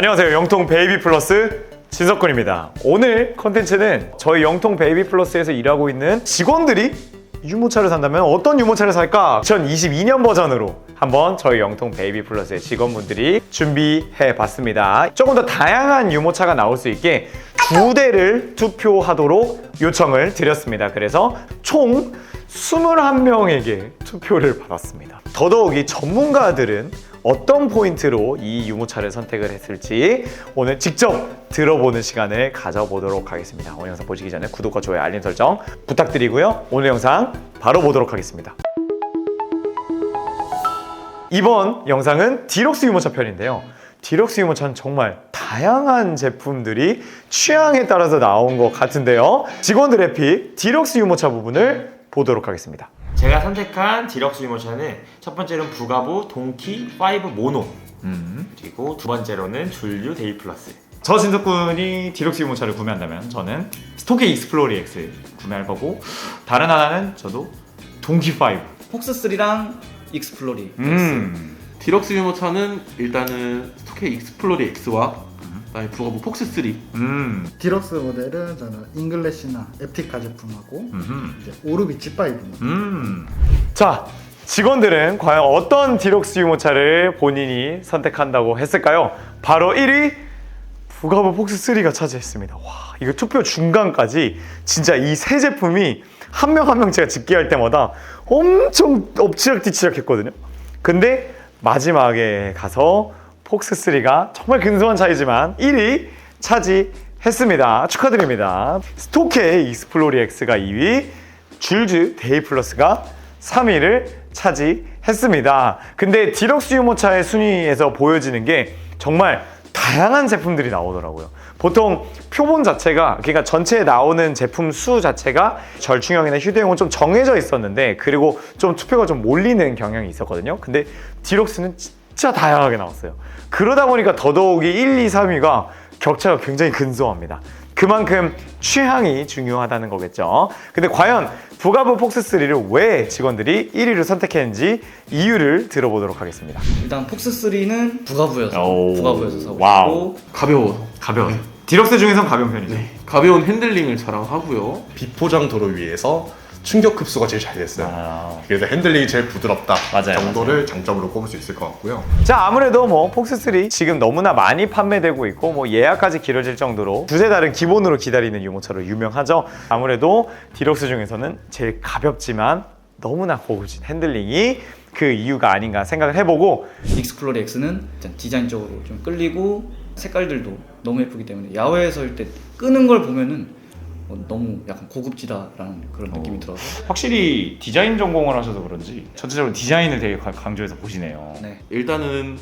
안녕하세요. 영통 베이비 플러스 진석군입니다. 오늘 컨텐츠는 저희 영통 베이비 플러스에서 일하고 있는 직원들이 유모차를 산다면 어떤 유모차를 살까? 2022년 버전으로 한번 저희 영통 베이비 플러스의 직원분들이 준비해 봤습니다. 조금 더 다양한 유모차가 나올 수 있게 두 대를 투표하도록 요청을 드렸습니다. 그래서 총 21명에게 투표를 받았습니다. 더더욱이 전문가들은 어떤 포인트로 이 유모차를 선택을 했을지 오늘 직접 들어보는 시간을 가져보도록 하겠습니다. 오늘 영상 보시기 전에 구독과 좋아요, 알림 설정 부탁드리고요. 오늘 영상 바로 보도록 하겠습니다. 이번 영상은 디럭스 유모차 편인데요. 디럭스 유모차는 정말 다양한 제품들이 취향에 따라서 나온 것 같은데요. 직원들 의 픽 디럭스 유모차 부분을 보도록 하겠습니다. 제가 선택한 디럭스 유모차는 첫 번째로는 부가부 동키 5 모노 그리고 두 번째로는 줄류 데이 플러스 저 진석군이 디럭스 유모차를 구매한다면 저는 스토케 익스플로리 X 구매할 거고 다른 하나는 저도 동키 5. 폭스3랑 익스플로리 음. 디럭스 유모차는 일단은 스토케 익스플로리 X와 그다음에 부가부 폭스 3 음. 디럭스 모델은 저는 잉글래시나 에티카 제품하고 음흠. 이제 오르비치 5 모델. 음. 자, 직원들은 과연 어떤 디럭스 유모차를 본인이 선택한다고 했을까요? 바로 1위 부가부 폭스 3가 차지했습니다. 와, 이거 투표 중간까지 진짜 이 세 제품이 한 명 한 명 제가 집계할 때마다 엄청 엎치락뒤치락 했거든요. 근데 마지막에 가서 폭스 3가 정말 근소한 차이지만 1위 차지했습니다. 축하드립니다. 스토케 익스플로리 X가 2위, 줄즈 데이 플러스가 3위를 차지했습니다. 근데 디럭스 유모차의 순위에서 보여지는 게 정말 다양한 제품들이 나오더라고요. 보통 표본 자체가 그러니까 전체에 나오는 제품 수 자체가 절충형이나 휴대용은 좀 정해져 있었는데 그리고 좀 투표가 좀 몰리는 경향이 있었거든요. 근데 디럭스는 진짜 다양하게 나왔어요. 그러다 보니까 더더욱이 1, 2, 3위가 격차가 굉장히 근소합니다. 그만큼 취향이 중요하다는 거겠죠. 근데 과연 부가부 폭스3를 왜 직원들이 1위를 선택했는지 이유를 들어보도록 하겠습니다. 일단 폭스3는 부가부여서 오. 부가부여서 사고 와우. 싶고 가벼워서 가벼워. 디럭스 중에선 가벼운 편이죠. 가벼운 핸들링을 자랑하고요 비포장 도로 위에서 충격 흡수가 제일 잘 됐어요. 아. 그래서 핸들링이 제일 부드럽다 맞아요, 정도를 장점으로 꼽을 수 있을 것 같고요. 자 아무래도 뭐 폭스3 지금 너무나 많이 판매되고 있고 뭐 예약까지 길어질 정도로 두세 달은 기본으로 기다리는 유모차로 유명하죠 아무래도 디럭스 중에서는 제일 가볍지만 너무나 고급진 핸들링이 그 이유가 아닌가 생각을 해보고 익스플로리 X는 일단 디자인적으로 좀 끌리고 색깔들도 너무 예쁘기 때문에 야외에서 할 때 끄는 걸 보면은 어, 너무 약간 고급지다라는 그런 느낌이 들어서. 확실히 디자인 전공을 하셔서 그런지 전체적으로 디자인을 되게 강조해서 보시네요. 네. 일단은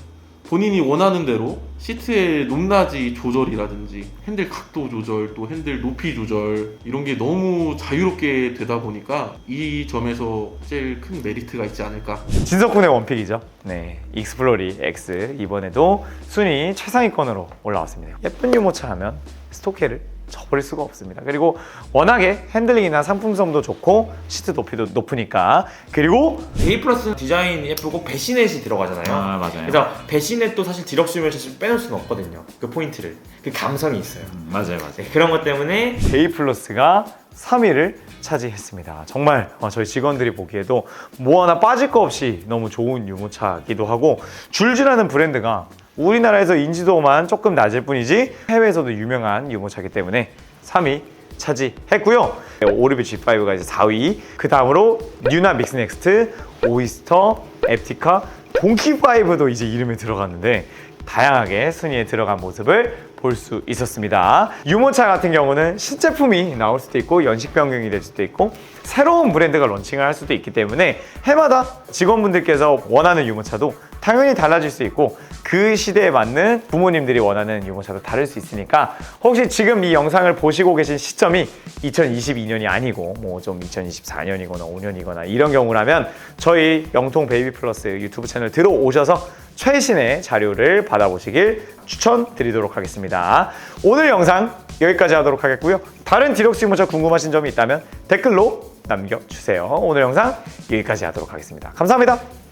본인이 원하는 대로 시트의 높낮이 조절이라든지 핸들 각도 조절 또 핸들 높이 조절 이런 게 너무 자유롭게 되다 보니까 이 점에서 제일 큰 메리트가 있지 않을까. 진석군의 원픽이죠. 네, 익스플로리 X. 이번에도 순위 최상위권으로 올라왔습니다. 예쁜 유모차 하면 스토케를 저버릴 수가 없습니다. 그리고 워낙에 핸들링이나 상품성도 좋고 시트 높이도 높으니까 그리고 데이 플러스는 디자인이 예쁘고 배시넷이 들어가잖아요 아, 맞아요. 그래서 배시넷도 사실 디럭스 유모차에서 빼놓을 수는 없거든요 그 포인트를 그 감성이 있어요 맞아요, 맞아요. 네, 그런 것 때문에 데이 플러스가 3위를 차지했습니다. 정말 어, 저희 직원들이 보기에도 뭐 하나 빠질 거 없이 너무 좋은 유모차기도 하고 줄즈라는 브랜드가 우리나라에서 인지도만 조금 낮을 뿐이지 해외에서도 유명한 유모차기 때문에 3위 차지했고요. 오르비 G5가 이제 4위. 그 다음으로 뉴나 믹스 넥스트, 오이스터, 앱티카, 동키5도 이제 이름에 들어갔는데 다양하게 순위에 들어간 모습을 볼 수 있었습니다. 유모차 같은 경우는 신제품이 나올 수도 있고 연식 변경이 될 수도 있고 새로운 브랜드가 런칭을 할 수도 있기 때문에 해마다 직원분들께서 원하는 유모차도 당연히 달라질 수 있고 그 시대에 맞는 부모님들이 원하는 유모차도 다를 수 있으니까 혹시 지금 이 영상을 보시고 계신 시점이 2022년이 아니고 뭐 좀 2024년이거나 5년이거나 이런 경우라면 저희 영통 베이비 플러스 유튜브 채널 들어오셔서 최신의 자료를 받아보시길 추천드리도록 하겠습니다. 오늘 영상 여기까지 하도록 하겠고요. 다른 디럭스 유모차 궁금하신 점이 있다면 댓글로 남겨주세요. 오늘 영상 여기까지 하도록 하겠습니다. 감사합니다.